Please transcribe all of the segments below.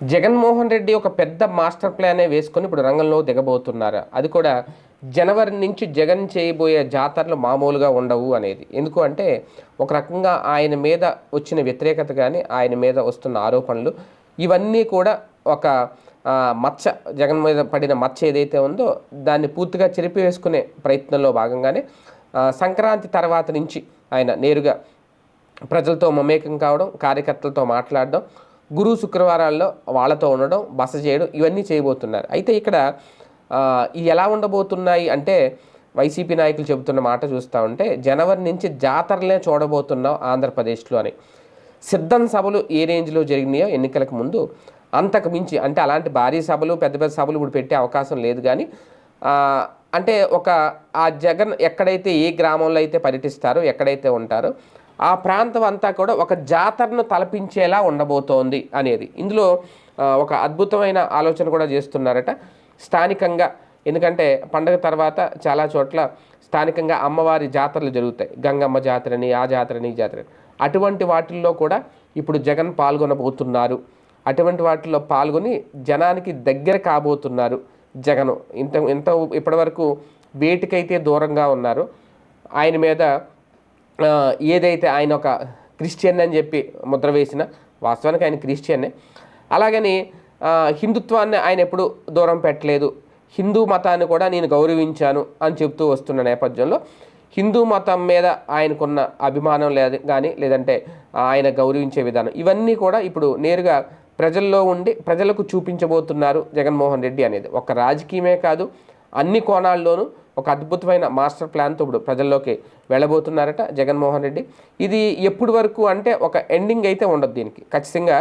జగన్మోహన్ రెడ్డి ఒక పెద్ద మాస్టర్ ప్లానే వేసుకొని ఇప్పుడు రంగంలో దిగబోతున్నారు. అది కూడా జనవరి నుంచి జగన్ చేయబోయే జాతరలు మామూలుగా ఉండవు అనేది. ఎందుకు అంటే ఒక రకంగా ఆయన మీద వచ్చిన వ్యతిరేకత కానీ ఆయన మీద వస్తున్న ఆరోపణలు ఇవన్నీ కూడా ఒక మచ్చ జగన్ మీద పడిన మచ్చ ఏదైతే ఉందో దాన్ని పూర్తిగా చెరిపివేసుకునే ప్రయత్నంలో భాగంగానే సంక్రాంతి తర్వాత నుంచి ఆయన నేరుగా ప్రజలతో మమేకం కావడం కార్యకర్తలతో మాట్లాడడం గురు శుక్రవారాల్లో వాళ్ళతో ఉండడం బస చేయడం ఇవన్నీ చేయబోతున్నారు. అయితే ఇక్కడ ఇవి ఎలా ఉండబోతున్నాయి అంటే వైసీపీ నాయకులు చెబుతున్న మాట చూస్తూ ఉంటే జనవరి నుంచి జాతరలే చూడబోతున్నాం ఆంధ్రప్రదేశ్లో అని. సిద్ధం సభలు ఏ రేంజ్లో జరిగినాయో ఎన్నికలకు ముందు అంతకు మించి అంటే అలాంటి భారీ సభలు పెద్ద పెద్ద సభలు ఇప్పుడు పెట్టే అవకాశం లేదు కానీ అంటే ఒక ఆ జగన్ ఎక్కడైతే ఏ గ్రామంలో అయితే పర్యటిస్తారో ఎక్కడైతే ఉంటారో ఆ ప్రాంతం అంతా కూడా ఒక జాతరను తలపించేలా ఉండబోతోంది అనేది. ఇందులో ఒక అద్భుతమైన ఆలోచన కూడా చేస్తున్నారట. స్థానికంగా ఎందుకంటే పండగ తర్వాత చాలా చోట్ల స్థానికంగా అమ్మవారి జాతరలు జరుగుతాయి. గంగమ్మ జాతరని ఆ జాతరని జాతరని. అటువంటి వాటిల్లో కూడా ఇప్పుడు జగన్ పాల్గొనబోతున్నారు. అటువంటి వాటిల్లో పాల్గొని జనానికి దగ్గర కాబోతున్నారు జగన్. ఇంత ఇంత ఇప్పటివరకు వేటికైతే దూరంగా ఉన్నారో ఆయన మీద ఏదైతే ఆయన ఒక క్రిస్టియన్ అని చెప్పి ముద్ర వేసిన వాస్తవానికి ఆయన క్రిస్టియన్నే అలాగని హిందుత్వాన్ని ఆయన ఎప్పుడు దూరం పెట్టలేదు. హిందూ మతాన్ని కూడా నేను గౌరవించాను అని చెప్తూ వస్తున్న నేపథ్యంలో హిందూ మతం మీద ఆయనకున్న అభిమానం లేదు కానీ లేదంటే ఆయన గౌరవించే విధానం. ఇవన్నీ కూడా ఇప్పుడు నేరుగా ప్రజల్లో ఉండి ప్రజలకు చూపించబోతున్నారు జగన్మోహన్ రెడ్డి అనేది. ఒక రాజకీయమే కాదు అన్ని కోణాల్లోనూ ఒక అద్భుతమైన మాస్టర్ ప్లాన్తో ఇప్పుడు ప్రజల్లోకి వెళ్ళబోతున్నారట జగన్మోహన్ రెడ్డి. ఇది ఎప్పుడు వరకు అంటే ఒక ఎండింగ్ అయితే ఉండదు దీనికి. ఖచ్చితంగా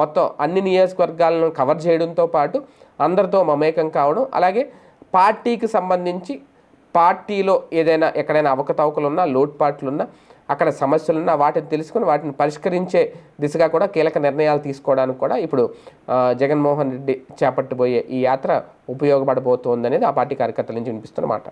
మొత్తం అన్ని నియోజకవర్గాలను కవర్ చేయడంతో పాటు అందరితో మమేకం కావడం అలాగే పార్టీకి సంబంధించి పార్టీలో ఏదైనా ఎక్కడైనా అవకతవకలు ఉన్నా లోటుపాట్లు ఉన్నా అక్కడ సమస్యలున్నా వాటిని తెలుసుకుని వాటిని పరిష్కరించే దిశగా కూడా కీలక నిర్ణయాలు తీసుకోవడానికి కూడా ఇప్పుడు జగన్మోహన్ రెడ్డి చేపట్టబోయే ఈ యాత్ర ఉపయోగపడబోతోందనేది ఆ పార్టీ కార్యకర్తల నుంచి వినిపిస్తున్న మాట.